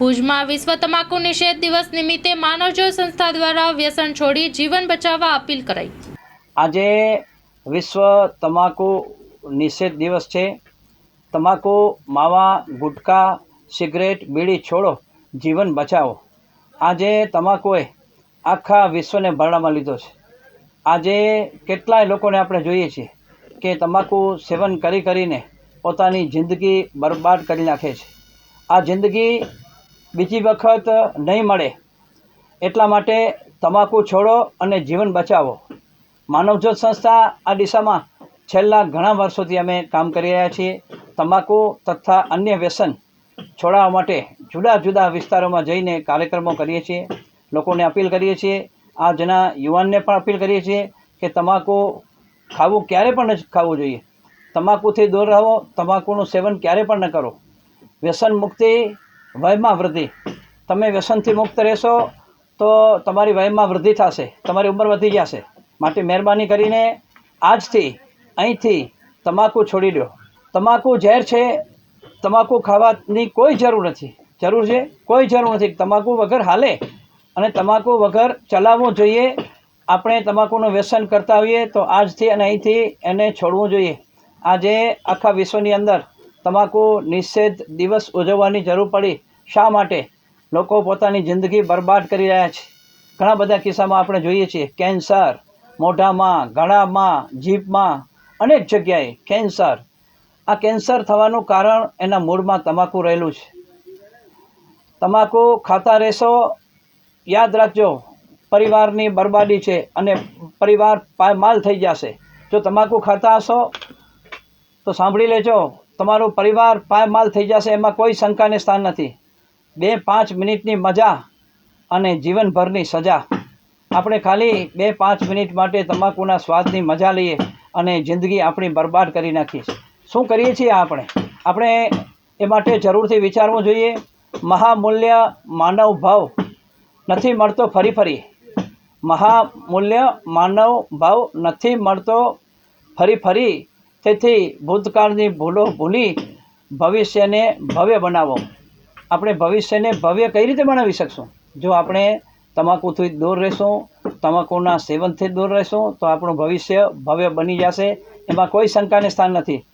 ભુજમાં વિશ્વ તમાકુ નિષેધ દિવસ નિમિત્તે માનવજો સંસ્થા દ્વારા વ્યસન છોડી જીવન બચાવવા અપીલ કરાઈ. આજે વિશ્વ તમાકુ નિષેધ દિવસ છે. તમાકુ, માવા, ગુટકા, સિગરેટ, બીડી છોડો, જીવન બચાવો. આજે તમાકુએ આખા વિશ્વને ભરડામાં લીધો છે. આજે કેટલાય લોકોને આપણે જોઈએ છીએ કે તમાકુ સેવન કરી કરીને પોતાની જિંદગી બરબાદ કરી નાખે છે. આ જિંદગી બીજી વખત નહીં મળે. એટલા માટે તમાકુ છોડો અને જીવન બચાવો. માનવજ્યોત સંસ્થા આ દિશામાં છેલ્લા ઘણા વર્ષોથી અમે કામ કરી રહ્યા છીએ. તમાકુ તથા અન્ય વ્યસન છોડાવવા માટે જુદા જુદા વિસ્તારોમાં જઈને કાર્યક્રમો કરીએ છીએ. લોકોને અપીલ કરીએ છીએ. આ આજના યુવાનને પણ અપીલ કરીએ છીએ કે તમાકુ ખાવું ક્યારે પણ ન ખાવું જોઈએ. તમાકુથી દૂર રહો. તમાકુનું સેવન ક્યારે પણ ન કરો. વ્યસન મુક્તિ વયમાં વૃદ્ધિ. તમે વ્યસનથી મુક્ત રહેશો તો તમારી વયમાં વૃદ્ધિ થશે. તમારી ઉંમર વધી જશે. માટે મહેરબાની કરીને આજથી, અહીંથી તમાકુ છોડી દો. તમાકુ ઝેર છે, તમાકુ ખાવાની કોઈ જરૂર નથી. જરૂર છે? કોઈ જરૂર નથી. તમાકુ વગર હાલે. અને તમાકુ વગર ચલાવવું જોઈએ. આપણે તમાકુનું વ્યસન કરતા હોઈએ તો આજથી અને અહીંથી એને છોડવું જોઈએ. આજે આખા વિશ્વની અંદર તમાકુ નિષેધ દિવસ ઉજવવાની જરૂર પડી. શા માટે? લોકો પોતાની જિંદગી બરબાદ કરી રહ્યા છે. ઘણા બધા કિસ્સામાં આપણે જોઈએ છીએ, કેન્સર, મોઢામાં, ગળામાં, જીભમાં, અનેક જગ્યાએ કેન્સર. આ કેન્સર થવાનું કારણ એના મૂળમાં તમાકુ રહેલું છે. તમાકુ ખાતા રહેશો, યાદ રાખજો, પરિવારની બરબાદી છે અને પરિવાર પાયમાલ થઈ જશે. જો તમાકુ ખાતા હશો, તો સાંભળી લેજો તમારું પરિવાર પાયમાલ થઈ જશે, એમાં કોઈ શંકાને સ્થાન નથી. બે પાંચ મિનિટની મજા અને જીવનભરની સજા. આપણે ખાલી બે પાંચ મિનિટ માટે તમાકુના સ્વાદની મજા લઈએ અને જિંદગી આપણી બરબાદ કરી નાખીએ શું કરીએ છીએ આપણે? આપણે એ માટે જરૂરથી વિચારવું જોઈએ. મહામૂલ્ય માનવ ભાવ નથી મળતો ફરી ફરી. મહામૂલ્ય માનવ ભાવ નથી મળતો ફરી ફરી. તેથી ભૂતકાળની ભૂલો ભૂલી ભવિષ્યને ભવ્ય બનાવો. આપણે ભવિષ્યને ભવ્ય કઈ રીતે બનાવી શકશું? જો આપણે તમાકુથી દૂર રહેશું, તમાકુના સેવનથી દૂર રહેશું, તો આપણું ભવિષ્ય ભવ્ય બની જશે. એમાં કોઈ શંકાને સ્થાન નથી.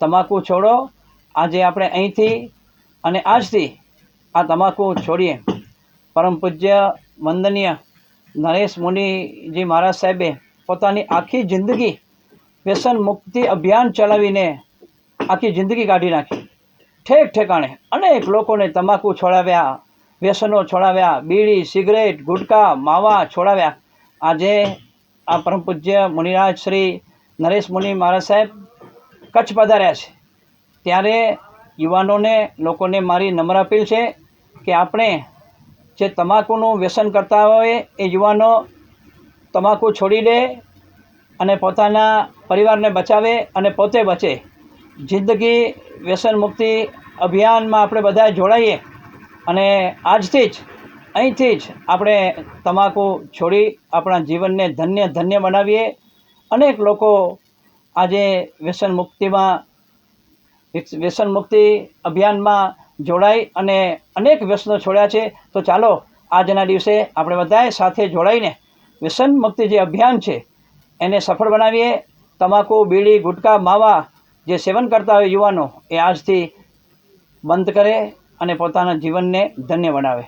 તમાકુ છોડો. આજે આપણે અહીંથી અને આજથી આ તમાકુ છોડીએ. પરમ પૂજ્ય વંદનીય નરેશ મુનિજી મહારાજ સાહેબે પોતાની આખી જિંદગી વ્યસન મુક્તિ અભિયાન ચલાવીને આખી જિંદગી કાઢી નાખી. ઠેક ઠેકાણે અનેક લોકોને તમાકુ છોડાવ્યા, વ્યસનો છોડાવ્યા, બીડી, સિગરેટ, ગુટકા, માવા છોડાવ્યા. આજે આ પરમ પૂજ્ય મુનિરાજ શ્રી નરેશ મુનિ મહારાજ સાહેબ કચ્છ પધાર્યા છે. ત્યારે યુવાનોને લોકોને મારી નમ્ર અપીલ છે કે આપણે જે તમાકુનું વ્યસન કરતા હોય એ યુવાનો તમાકુ છોડી દે અને પોતાના પરિવારને બચાવે અને પોતે બચે. જિંદગી વ્યસન મુક્તિ અભિયાનમાં આપણે બધા જોડાઈએ અને આજથી જ, અહીંથી જ આપણે તમાકુ છોડી આપણા જીવનને ધન્ય ધન્ય બનાવીએ. અનેક લોકો આજે વ્યસન મુક્તિમાં, વ્યસન મુક્તિ અભિયાનમાં જોડાઈ અને અનેક વ્યસનો છોડ્યા છે. તો ચાલો, આજના દિવસે આપણે બધાએ સાથે જોડાઈને વ્યસન મુક્તિ જે અભિયાન છે એને સફળ બનાવીએ. તમાકુ, બીડી, ગુટકા, માવા જે સેવન કરતા હોય યુવાનો, એ આજથી બંધ કરે અને પોતાના જીવનને ધન્ય બનાવે.